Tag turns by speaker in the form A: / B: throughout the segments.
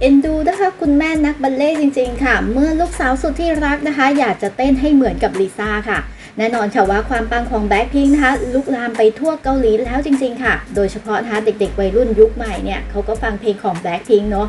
A: เอ็นดูนะคะคุณแม่นักบัลเล่จริงๆค่ะ เมื่อลูกสาวสุดที่รักนะคะ อยากจะเต้นให้เหมือนกับลิซ่าค่ะ แน่นอนค่ะว่าความปังของแบ็คพิงนะคะลุกลามไปทั่วเกาหลีแล้วจริงๆค่ะ โดยเฉพาะนะคะเด็กๆ วัยรุ่นยุคใหม่เนี่ยเขาก็ฟังเพลงของแบ็คพิงเนาะ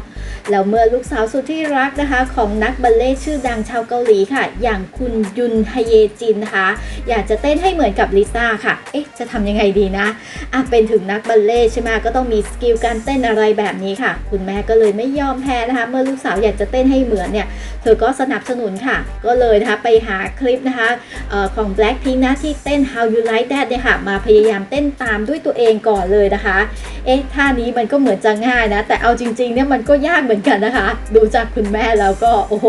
A: แล้วเมื่อลูกสาวสุดที่รักนะคะ ของนักบัลเล่ชื่อดังชาวเกาหลีค่ะ อย่างคุณยุนฮเยจินนะคะ อยากจะเต้นให้เหมือนกับลิซ่าค่ะ เอ๊ะ จะทำยังไงดีนะอะเป็นถึงนักบัลเล่ใช่ไหมก็ต้องมีสกิลการเต้นอะไรแบบนี้ค่ะ คุณแม่ก็เลยไม่ยอมแพ้นะคะ เมื่อลูกสาวอยากจะเต้นให้เหมือนเนี่ย เธอก็สนับสนุนค่ะ ก็เลยนะคะไปหาคลิปนะคะเออของ Blackpink นะที่เต้น How You Like That เนี่ยค่ะ มาพยายามเต้นตามด้วยตัวเองก่อนเลยนะคะ เอ๊ะท่านี้มันก็เหมือนจะง่ายนะ แต่เอาจริงๆเนี่ยมันก็ยากเหมือนกันนะคะ ดูจากคุณแม่แล้วก็โอ้โห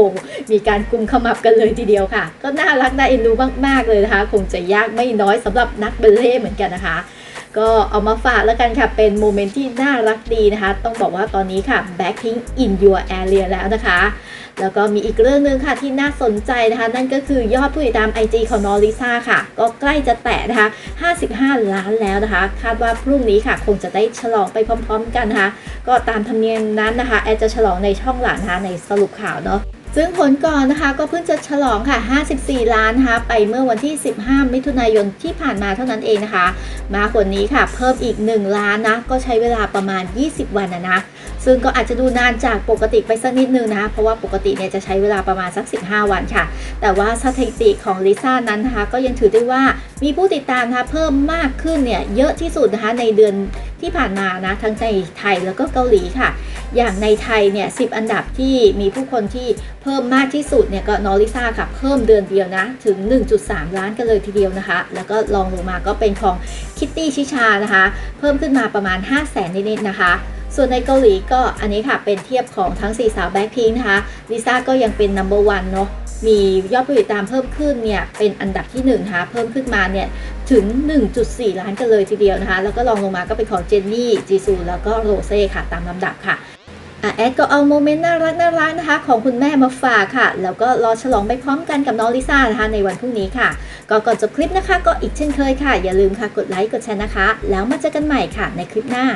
A: มีการกุมขมับกันเลยทีเดียวค่ะ ก็น่ารักน่าเอ็นดูมากๆเลยนะคะ คงจะยากไม่น้อยสำหรับนักเบลเล่เหมือนกันนะคะ ก็เอามาฝากแล้วกันค่ะ เป็นโมเมนต์ที่น่ารักดีนะคะ ต้องบอกว่าตอนนี้ค่ะ Blackpink in your area แล้วนะคะ แล้วก็มีอีกเรื่องหนึ่งค่ะที่น่าสนใจนะคะ นั่นก็คือยอดผู้ติดตาม IG ของน้องลิซ่าค่ะ ก็ใกล้จะแตะนะคะ 55 ล้านแล้วนะคะ คาดว่าพรุ่งนี้ค่ะ คงจะได้ฉลองไปพร้อม ๆ กันนะคะ ก็ตามธรรมเนียมนั้นนะคะ แอดจะฉลองในช่องหลังนะคะในสรุปข่าวเนาะ ซึ่งผลก่อนนะคะก็เพิ่งจะฉลองค่ะ 54 ล้านนะคะไปเมื่อวันที่ 15 มิถุนายนที่ผ่านมาเท่านั้นเองนะคะ มาคนนี้ค่ะเพิ่มอีก 1 ล้านนะ ก็ใช้เวลาประมาณ 20 วันนะนะ ซึ่งก็อาจจะดูนานจากปกติไปสักนิดนึงนะ เพราะว่าปกติเนี่ยจะใช้เวลาประมาณสัก 15 วันค่ะ แต่ว่าสถิติของลิซ่านั้นนะคะก็ยังถือได้ว่ามีผู้ติดตามนะคะเพิ่มมากขึ้นเนี่ยเยอะที่สุดนะคะในเดือน ที่ผ่านมานะทั้งในไทยแล้วก็เกาหลีค่ะ อย่างในไทยเนี่ย10อันดับที่มีผู้คนที่เพิ่มมากที่สุดเนี่ยก็นอริซ่าค่ะ เพิ่มเดือนเดียวนะ ถึง 1.3 ล้านกันเลยทีเดียวนะคะ แล้วก็ลองลงมาก็เป็นของคิตตี้ชิชานะคะ เพิ่มขึ้นมาประมาณ 5 0 0แสนนิดๆนะคะส่วนในเกาหลีก็อันนี้ค่ะเป็นเทียบของทั้ง 4 สาวแบ็คพิงนะคะลิซ่าก็ยังเป็น number one เนาะ มียอดผู้ติดตามเพิ่มขึ้นเนี่ยเป็นอันดับที่1นะคะเพิ่มขึ้นมาเนี่ยถึง 1.4 ล้านกันเลยทีเดียวนะคะ แล้วก็ลองลงมาก็เป็นของเจนนี่จีซูแล้วก็โรเซ่ค่ะตามลำดับค่ะอะแอดก็เอาโมเมนต์น่ารักน่ารักนะคะ ของคุณแม่มาฝากค่ะ แล้วก็รอฉลองไปพร้อมกันกับน้องลิซ่านะคะในวันพรุ่งนี้ค่ะ ก็ก่อนจบคลิปนะคะ ก็อีกเช่นเคยค่ะ อย่าลืมค่ะกดไลค์กดแชร์นะคะ แล้วมาเจอกันใหม่ค่ะในคลิปหน้า